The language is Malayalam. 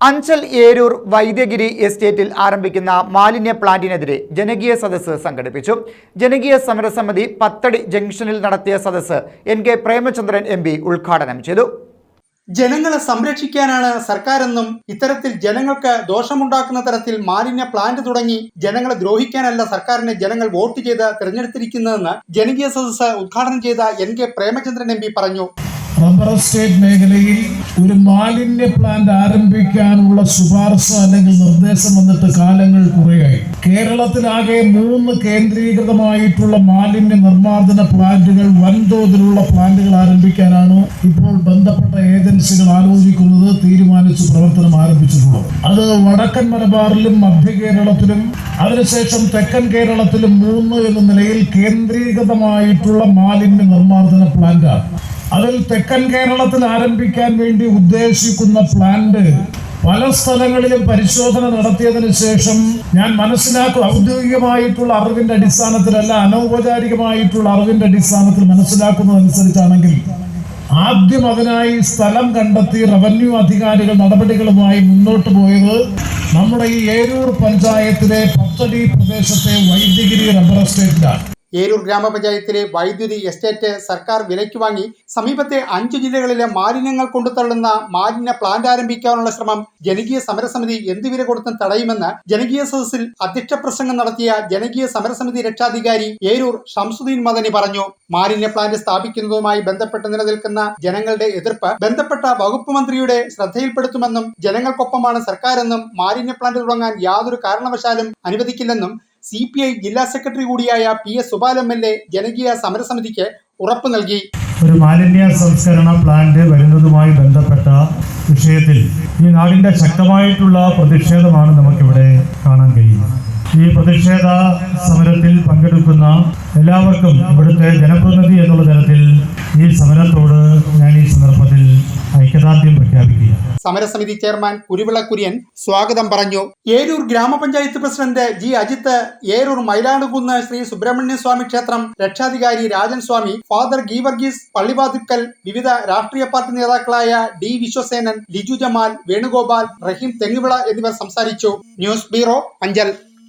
അഞ്ചൽ ഏരൂർ വൈദ്യഗിരി എസ്റ്റേറ്റിൽ ആരംഭിക്കുന്ന മാലിന്യ പ്ലാന്റിനെതിരെ ജനകീയ സദസ്സ് സംഘടിപ്പിച്ചു. ജനകീയ സമരസമിതി പത്തടി ജംഗ്ഷനിൽ നടത്തിയ സദസ്സ് എൻ കെ പ്രേമചന്ദ്രൻ എം ഉദ്ഘാടനം ചെയ്തു. ജനങ്ങളെ സംരക്ഷിക്കാനാണ് സർക്കാരെന്നും ഇത്തരത്തിൽ ജനങ്ങൾക്ക് ദോഷമുണ്ടാക്കുന്ന തരത്തിൽ മാലിന്യ പ്ലാന്റ് തുടങ്ങി ജനങ്ങളെ ദ്രോഹിക്കാനല്ല സർക്കാരിനെ ജനങ്ങൾ വോട്ട് ചെയ്ത് തിരഞ്ഞെടുത്തിരിക്കുന്നതെന്ന് ജനകീയ സദസ്സ് ഉദ്ഘാടനം ചെയ്ത എൻ കെ പ്രേമചന്ദ്രൻ എം പറഞ്ഞു. റബ്ബർ എസ്റ്റേറ്റ് മേഖലയിൽ ഒരു മാലിന്യ പ്ലാന്റ് ആരംഭിക്കാനുള്ള ശുപാർശ അല്ലെങ്കിൽ നിർദ്ദേശം വന്നിട്ട് കാലങ്ങൾ കുറയായി. കേരളത്തിലാകെ മൂന്ന് കേന്ദ്രീകൃതമായിട്ടുള്ള മാലിന്യ നിർമ്മാർജന പ്ലാന്റുകൾ വൻതോതിലുള്ള പ്ലാന്റുകൾ ആരംഭിക്കാനാണ് ഇപ്പോൾ ബന്ധപ്പെട്ട ഏജൻസികൾ ആലോചിക്കുന്നത് തീരുമാനിച്ച് പ്രവർത്തനം ആരംഭിച്ചിട്ടുള്ളത്. അത് വടക്കൻ മലബാറിലും മധ്യ കേരളത്തിലും അതിനുശേഷം തെക്കൻ കേരളത്തിലും മൂന്ന് എന്ന നിലയിൽ കേന്ദ്രീകൃതമായിട്ടുള്ള മാലിന്യ നിർമ്മാർജന പ്ലാന്റാണ്. അതിൽ തെക്കൻ കേരളത്തിൽ ആരംഭിക്കാൻ വേണ്ടി ഉദ്ദേശിക്കുന്ന പ്ലാന്റ് പല സ്ഥലങ്ങളിലും പരിശോധന നടത്തിയതിനു ശേഷം ഞാൻ മനസ്സിലാക്കും ഔദ്യോഗികമായിട്ടുള്ള അറിവിന്റെ അടിസ്ഥാനത്തിലല്ല അനൗപചാരികമായിട്ടുള്ള അറിവിന്റെ അടിസ്ഥാനത്തിൽ മനസ്സിലാക്കുന്നതനുസരിച്ചാണെങ്കിൽ ആദ്യം അതിനായി സ്ഥലം കണ്ടെത്തി റവന്യൂ അധികാരികൾ നടപടികളുമായി മുന്നോട്ട് പോയത് നമ്മുടെ ഈ ഏരൂർ പഞ്ചായത്തിലെ പത്തടി പ്രദേശത്തെ വൈദ്യഗിരി റബ്ബർ എസ്റ്റേറ്റിലാണ് ഏരൂർ ഗ്രാമപഞ്ചായത്തിലെ വൈദ്യുതി എസ്റ്റേറ്റ് സർക്കാർ വിലയ്ക്ക് വാങ്ങി സമീപത്തെ അഞ്ച് ജില്ലകളിലെ മാലിന്യങ്ങൾ കൊണ്ടുതള്ളുന്ന മാലിന്യ പ്ലാന്റ് ആരംഭിക്കാനുള്ള ശ്രമം ജനകീയ സമരസമിതി എന്തുവില കൊടുത്തും തടയുമെന്ന് ജനകീയ സദസ്സിൽ അധ്യക്ഷ പ്രസംഗം നടത്തിയ ജനകീയ സമരസമിതി രക്ഷാധികാരി ഏരൂർ ഷംസുദ്ദീൻ മദനി പറഞ്ഞു. മാലിന്യ പ്ലാന്റ് സ്ഥാപിക്കുന്നതുമായി ബന്ധപ്പെട്ട് നിലനിൽക്കുന്ന ജനങ്ങളുടെ എതിർപ്പ് ബന്ധപ്പെട്ട വകുപ്പ് മന്ത്രിയുടെ ശ്രദ്ധയിൽപ്പെടുത്തുമെന്നും ജനങ്ങൾക്കൊപ്പമാണ് സർക്കാരെന്നും മാലിന്യ പ്ലാന്റ് തുടങ്ങാൻ യാതൊരു കാരണവശാലും അനുവദിക്കില്ലെന്നും സി പി ഐ ജില്ലാ സെക്രട്ടറി കൂടിയായ P S Subal M L A ജനകീയ സമരസമിതിക്ക് ഉറപ്പ് നൽകി. ഒരു മാലിന്യ സംസ്കരണ പ്ലാന്റ് വരുന്നതുമായി ബന്ധപ്പെട്ട വിഷയത്തിൽ ഈ നാടിന്റെ ശക്തമായിട്ടുള്ള പ്രതിഷേധമാണ് നമുക്കിവിടെ കാണാൻ കഴിയുന്നത്. ഈ പ്രതിഷേധ സമരത്തിൽ പങ്കെടുക്കുന്ന എല്ലാവർക്കും ഇവിടുത്തെ ജനപ്രതിനിധി എന്നുള്ള തരത്തിൽ ഈ സമരത്തോട് ഐക്യദാർഢ്യം പ്രഖ്യാപിക്കുക. സമരസമിതി ചെയർമാൻ കുരുവിള കുര്യൻ സ്വാഗതം പറഞ്ഞു. ഏരൂർ ഗ്രാമപഞ്ചായത്ത് പ്രസിഡന്റ് ജി അജിത്ത് ഏരൂർ മൈലാടുകുന്ന് ശ്രീ സുബ്രഹ്മണ്യ സ്വാമി ക്ഷേത്രം രക്ഷാധികാരി രാജൻ സ്വാമി ഫാദർ ഗീവർഗീസ് പള്ളിവാതുക്കൽ വിവിധ രാഷ്ട്രീയ പാർട്ടി നേതാക്കളായ ഡി വിശ്വസേനൻ ലിജു ജമാൽ വേണുഗോപാൽ റഹീം തെങ്ങുവിള എന്നിവർ സംസാരിച്ചു. News bureau Anchal.